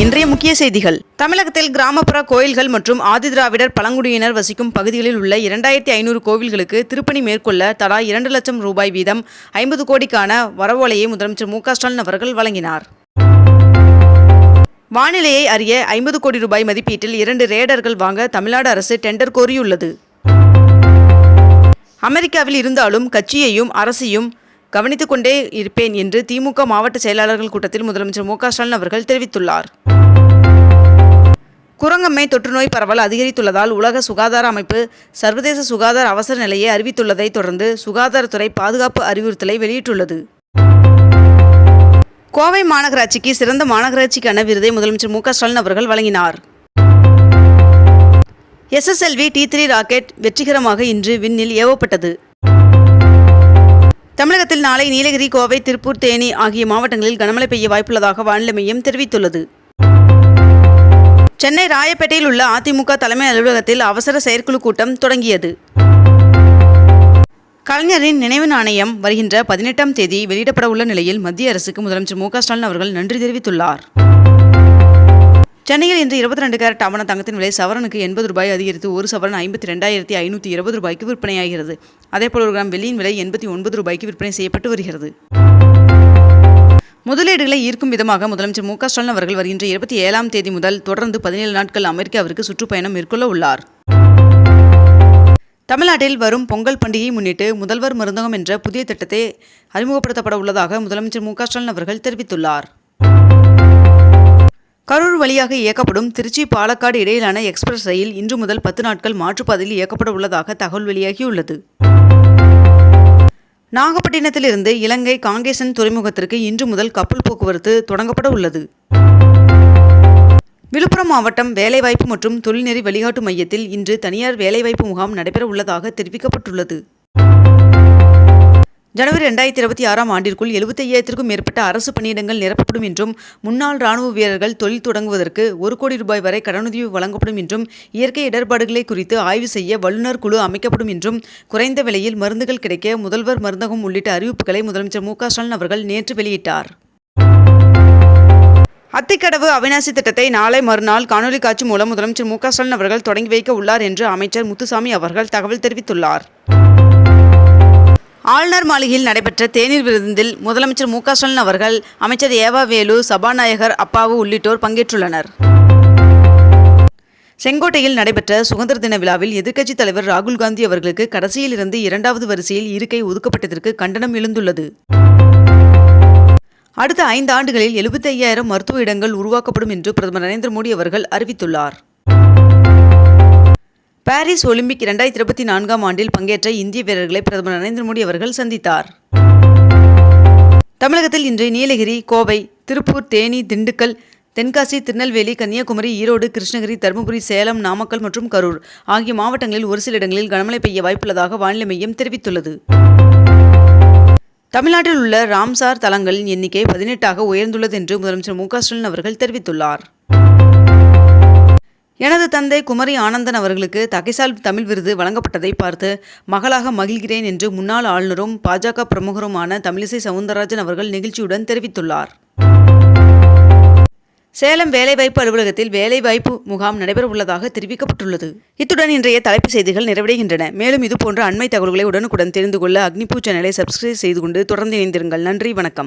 இன்றைய முக்கிய செய்திகள். தமிழகத்தில் கிராமப்புற கோயில்கள் மற்றும் ஆதிதிராவிடர் பழங்குடியினர் வசிக்கும் பகுதிகளில் உள்ள இரண்டாயிரத்தி ஐநூறு கோவில்களுக்கு திருப்பணி மேற்கொள்ள தலா இரண்டு லட்சம் ரூபாய் வீதம் ஐம்பது கோடிக்கான வரவோலையை முதலமைச்சர் மு ஸ்டாலின் அவர்கள் வழங்கினார். வானிலையை அறிய ஐம்பது கோடி ரூபாய் மதிப்பீட்டில் இரண்டு ரேடர்கள் வாங்க தமிழ்நாடு அரசு டெண்டர் கோரியுள்ளது. அமெரிக்காவில் இருந்தாலும் கட்சியையும் அரசையும் கவனித்துக் கொண்டே இருப்பேன் என்று திமுக மாவட்ட செயலாளர்கள் கூட்டத்தில் முதலமைச்சர் மு ஸ்டாலின் அவர்கள் தெரிவித்துள்ளார். குரங்கம்மை தொற்றுநோய் பரவல் அதிகரித்துள்ளதால் உலக சுகாதார அமைப்பு சர்வதேச சுகாதார அவசர நிலையை அறிவித்துள்ளதை தொடர்ந்து சுகாதாரத்துறை பாதுகாப்பு அறிவுறுத்தலை வெளியிட்டுள்ளது. கோவை மாநகராட்சிக்கு சிறந்த மாநகராட்சிக்கான விருதை முதலமைச்சர் மு ஸ்டாலின் அவர்கள் வழங்கினார். எஸ்எஸ்எல்வி டி த்ரீ ராக்கெட் வெற்றிகரமாக இன்று விண்ணில் ஏவப்பட்டது. தமிழகத்தில் நாளை நீலகிரி கோவை திருப்பூர் தேனி ஆகிய மாவட்டங்களில் கனமழை பெய்ய வாய்ப்புள்ளதாக வானிலை மையம் தெரிவித்துள்ளது. சென்னை ராயப்பேட்டையில் உள்ள அதிமுக தலைமை அலுவலகத்தில் அவசர செயற்குழு கூட்டம் தொடங்கியது. கலைஞரின் நினைவு நாணயம் வருகின்ற பதினெட்டாம் தேதி வெளியிடப்பட உள்ள நிலையில் மத்திய அரசுக்கு முதலமைச்சர் மு க ஸ்டாலின் அவர்கள் நன்றி தெரிவித்துள்ளார். சென்னையில் இன்று இருபத்தி ரெண்டு கேரட் ஆவண தங்கத்தின் விலை சவரனுக்கு எண்பது ரூபாய் அதிகரித்து ஒரு சவரன் ஐம்பத்தி ரெண்டாயிரத்தி ஐநூற்றி இருபது ரூபாய்க்கு விற்பனையாகிறது. அதேபோல் ஒரு கிராம் வெள்ளியின் விலை எண்பத்தி ஒன்பது ரூபாய்க்கு விற்பனை செய்யப்பட்டு வருகிறது. முதலீடுகளை ஈர்க்கும் விதமாக முதலமைச்சர் மு க ஸ்டாலின் அவர்கள் வருகின்ற இருபத்தி ஏழாம் தேதி முதல் தொடர்ந்து பதினேழு நாட்கள் அமெரிக்காவிற்கு சுற்றுப்பயணம் மேற்கொள்ள உள்ளார். தமிழ்நாட்டில் வரும் பொங்கல் பண்டிகையை முன்னிட்டு முதல்வர் மருந்தகம் என்ற புதிய திட்டத்தை அறிமுகப்படுத்தப்பட உள்ளதாக முதலமைச்சர் மு க ஸ்டாலின் அவர்கள் தெரிவித்துள்ளார். கரூர் வழியாக இயக்கப்படும் திருச்சி பாலக்காடு இடையிலான எக்ஸ்பிரஸ் ரயில் இன்று முதல் பத்து நாட்கள் மாற்றுப்பாதையில் இயக்கப்பட உள்ளதாக தகவல் வெளியாகியுள்ளது. நாகப்பட்டினத்திலிருந்து இலங்கை காங்கேசன் துறைமுகத்திற்கு இன்று முதல் கப்பல் போக்குவரத்து தொடங்கப்பட உள்ளது. விழுப்புரம் மாவட்டம் வேலைவாய்ப்பு மற்றும் தொழில்நெறி வழிகாட்டு மையத்தில் இன்று தனியார் வேலைவாய்ப்பு முகாம் நடைபெற உள்ளதாக தெரிவிக்கப்பட்டுள்ளது. ஜனவரி ரெண்டாயிரத்தி இருபத்தி ஆறாம் ஆண்டிற்குள் எழுபத்தையாயிரத்திற்கும் மேற்பட்ட அரசு பணியிடங்கள் நிரப்பப்படும் என்றும் முன்னாள் ராணுவ வீரர்கள் தொழில் தொடங்குவதற்கு ஒரு கோடி ரூபாய் வரை கடனுதவி வழங்கப்படும் என்றும் இயற்கை இடர்பாடுகளை குறித்து ஆய்வு செய்ய வல்லுநர் குழு அமைக்கப்படும் என்றும் குறைந்த விலையில் மருந்துகள் கிடைக்க முதல்வர் மருந்தகம் உள்ளிட்ட அறிவிப்புகளை முதலமைச்சர் மு ஸ்டாலின் அவர்கள் நேற்று வெளியிட்டார். அத்திக்கடவு அவிநாசி திட்டத்தை நாளை மறுநாள் காணொலி காட்சி மூலம் முதலமைச்சர் மு ஸ்டாலின் அவர்கள் தொடங்கி வைக்க உள்ளார் என்று அமைச்சர் முத்துசாமி அவர்கள் தகவல் தெரிவித்துள்ளார். ஆளுநர் மாளிகையில் நடைபெற்ற தேநீர் விருந்தில் முதலமைச்சர் மு க ஸ்டாலின் அவர்கள் அமைச்சர் ஏவா வேலு சபாநாயகர் அப்பாவு உள்ளிட்டோர் பங்கேற்றுள்ளனர். செங்கோட்டையில் நடைபெற்ற சுதந்திர தின விழாவில் எதிர்க்கட்சித் தலைவர் ராகுல் காந்தி அவர்களுக்கு கடைசியில் இருந்து இரண்டாவது வரிசையில் இருக்கை ஒதுக்கப்பட்டதற்கு கண்டனம் எழுந்துள்ளது. அடுத்த ஐந்து ஆண்டுகளில் எழுபத்தி ஐயாயிரம் மருத்துவ இடங்கள் உருவாக்கப்படும் என்று பிரதமர் நரேந்திர மோடி அவர்கள் அறிவித்துள்ளார். பாரிஸ் ஒலிம்பிக் இரண்டாயிரத்தி இருபத்தி நான்காம் ஆண்டில் பங்கேற்ற இந்திய வீரர்களை பிரதமர் நரேந்திர மோடி அவர்கள் சந்தித்தார். தமிழகத்தில் இன்று நீலகிரி கோவை திருப்பூர் தேனி திண்டுக்கல் தென்காசி திருநெல்வேலி கன்னியாகுமரி ஈரோடு கிருஷ்ணகிரி தருமபுரி சேலம் நாமக்கல் மற்றும் கரூர் ஆகிய மாவட்டங்களில் ஒரு சில இடங்களில் கனமழை பெய்ய வாய்ப்புள்ளதாக வானிலை மையம் தெரிவித்துள்ளது. தமிழ்நாட்டில் உள்ள ராம்சார் தலங்களின் எண்ணிக்கை பதினெட்டாக உயர்ந்துள்ளது என்று முதலமைச்சர் மு க ஸ்டாலின் அவர்கள் தெரிவித்துள்ளார். எனது தந்தை குமரி ஆனந்தன் அவர்களுக்கு தகைசால் தமிழ் விருது வழங்கப்பட்டதை பார்த்து மகளாக மகிழ்கிறேன் என்று முன்னாள் ஆளுநரும் பாஜக பிரமுகருமான தமிழிசை சவுந்தரராஜன் அவர்கள் நெகிழ்ச்சியுடன் தெரிவித்துள்ளார். சேலம் வேலைவாய்ப்பு அலுவலகத்தில் வேலைவாய்ப்பு முகாம் நடைபெறவுள்ளதாக தெரிவிக்கப்பட்டுள்ளது. இத்துடன் இன்றைய தலைப்புச் செய்திகள் நிறைவடைகின்றன. மேலும் இதுபோன்ற அண்மை தகவல்களை உடனுக்குடன் தெரிந்து கொள்ள அக்னிபூ சேனலை சப்ஸ்கிரைப் செய்து கொண்டு தொடர்ந்து இணைந்திருங்கள். நன்றி வணக்கம்.